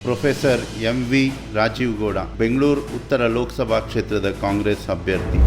Professor M V Rajeev Gowda Bengaluru ಉತ್ತರ ಲೋಕಸಭಾ ಕ್ಷೇತ್ರದ ಕಾಂಗ್ರೆಸ್ ಅಭ್ಯರ್ಥಿ.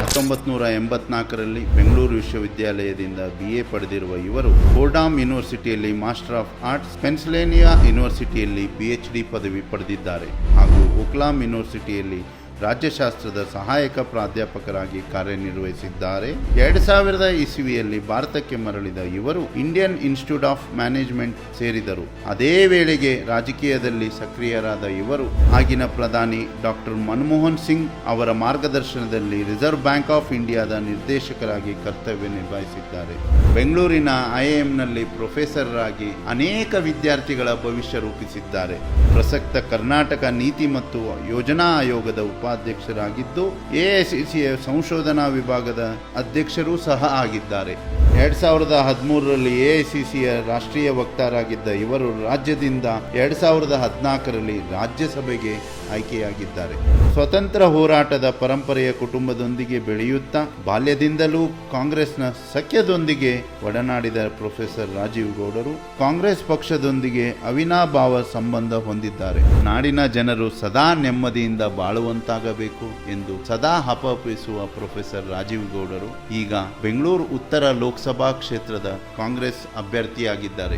ಹತ್ತೊಂಬತ್ತು ನೂರ ಎಂಬತ್ನಾಲ್ಕರಲ್ಲಿ ಬೆಂಗಳೂರು ವಿಶ್ವವಿದ್ಯಾಲಯದಿಂದ ಬಿ ಎ ಪಡೆದಿರುವ ಇವರು ಫೋರ್ಡಾಮ್ ಯೂನಿವರ್ಸಿಟಿಯಲ್ಲಿ ಮಾಸ್ಟರ್ ಆಫ್ ಆರ್ಟ್ಸ್ ಪೆನ್ಸಿಲೇನಿಯಾ ಯೂನಿವರ್ಸಿಟಿಯಲ್ಲಿ ಬಿ ಎಚ್ ಡಿ ಪದವಿ ಪಡೆದಿದ್ದಾರೆ ಹಾಗೂ ಒಕ್ಲಾಮ್ ಯೂನಿವರ್ಸಿಟಿಯಲ್ಲಿ ರಾಜ್ಯಶಾಸ್ತ್ರದ ಸಹಾಯಕ ಪ್ರಾಧ್ಯಾಪಕರಾಗಿ ಕಾರ್ಯನಿರ್ವಹಿಸಿದ್ದಾರೆ. ಎರಡು ಸಾವಿರದ ಇಸವಿಯಲ್ಲಿ ಭಾರತಕ್ಕೆ ಮರಳಿದ ಇವರು ಇಂಡಿಯನ್ ಇನ್ಸ್ಟಿಟ್ಯೂಟ್ ಆಫ್ ಮ್ಯಾನೇಜ್ಮೆಂಟ್ ಸೇರಿದರು. ಅದೇ ವೇಳೆಗೆ ರಾಜಕೀಯದಲ್ಲಿ ಸಕ್ರಿಯರಾದ ಇವರು ಆಗಿನ ಪ್ರಧಾನಿ ಡಾಕ್ಟರ್ ಮನಮೋಹನ್ ಸಿಂಗ್ ಅವರ ಮಾರ್ಗದರ್ಶನದಲ್ಲಿ ರಿಸರ್ವ್ ಬ್ಯಾಂಕ್ ಆಫ್ ಇಂಡಿಯಾದ ನಿರ್ದೇಶಕರಾಗಿ ಕರ್ತವ್ಯ ನಿರ್ವಹಿಸಿದ್ದಾರೆ ಬೆಂಗಳೂರಿನ ಐಎಂನಲ್ಲಿ ಪ್ರೊಫೆಸರ್ ಆಗಿ ಅನೇಕ ವಿದ್ಯಾರ್ಥಿಗಳ ಭವಿಷ್ಯ ರೂಪಿಸಿದ್ದಾರೆ. ಪ್ರಸಕ್ತ ಕರ್ನಾಟಕ ನೀತಿ ಮತ್ತು ಯೋಜನಾ ಆಯೋಗದ ಉಪಾಧ್ಯಕ್ಷರಾಗಿದ್ದು ಎಐಸಿಸಿಯ ಸಂಶೋಧನಾ ವಿಭಾಗದ ಅಧ್ಯಕ್ಷರೂ ಸಹ ಆಗಿದ್ದಾರೆ. ಎರಡ್ ಸಾವಿರದ ಹದಿಮೂರರಲ್ಲಿ ಎಐಸಿಸಿಯ ರಾಷ್ಟ್ರೀಯ ವಕ್ತಾರಾಗಿದ್ದ ಇವರು ರಾಜ್ಯದಿಂದ ಎರಡ್ ಸಾವಿರದ ಹದಿನಾಲ್ಕರಲ್ಲಿ ರಾಜ್ಯಸಭೆಗೆ ಆಯ್ಕೆಯಾಗಿದ್ದಾರೆ. ಸ್ವತಂತ್ರ ಹೋರಾಟದ ಪರಂಪರೆಯ ಕುಟುಂಬದೊಂದಿಗೆ ಬೆಳೆಯುತ್ತಾ ಬಾಲ್ಯದಿಂದಲೂ ಕಾಂಗ್ರೆಸ್ನ ಸಖ್ಯದೊಂದಿಗೆ ಒಡನಾಡಿದ ಪ್ರೊಫೆಸರ್ ರಾಜೀವ್ ಗೌಡರು ಕಾಂಗ್ರೆಸ್ ಪಕ್ಷದೊಂದಿಗೆ ಅವಿನಾಭಾವ ಸಂಬಂಧ ಹೊಂದಿದ್ದಾರೆ. ನಾಡಿನ ಜನರು ಸದಾ ನೆಮ್ಮದಿಯಿಂದ ಬಾಳುವಂತಾಗಬೇಕು ಎಂದು ಸದಾ ಹಪಹಪಿಸುವ ಪ್ರೊಫೆಸರ್ ರಾಜೀವ್ ಗೌಡರು ಈಗ ಬೆಂಗಳೂರು ಉತ್ತರ ಲೋಕಸಭಾ ಕ್ಷೇತ್ರದ ಕಾಂಗ್ರೆಸ್ ಅಭ್ಯರ್ಥಿಯಾಗಿದ್ದಾರೆ.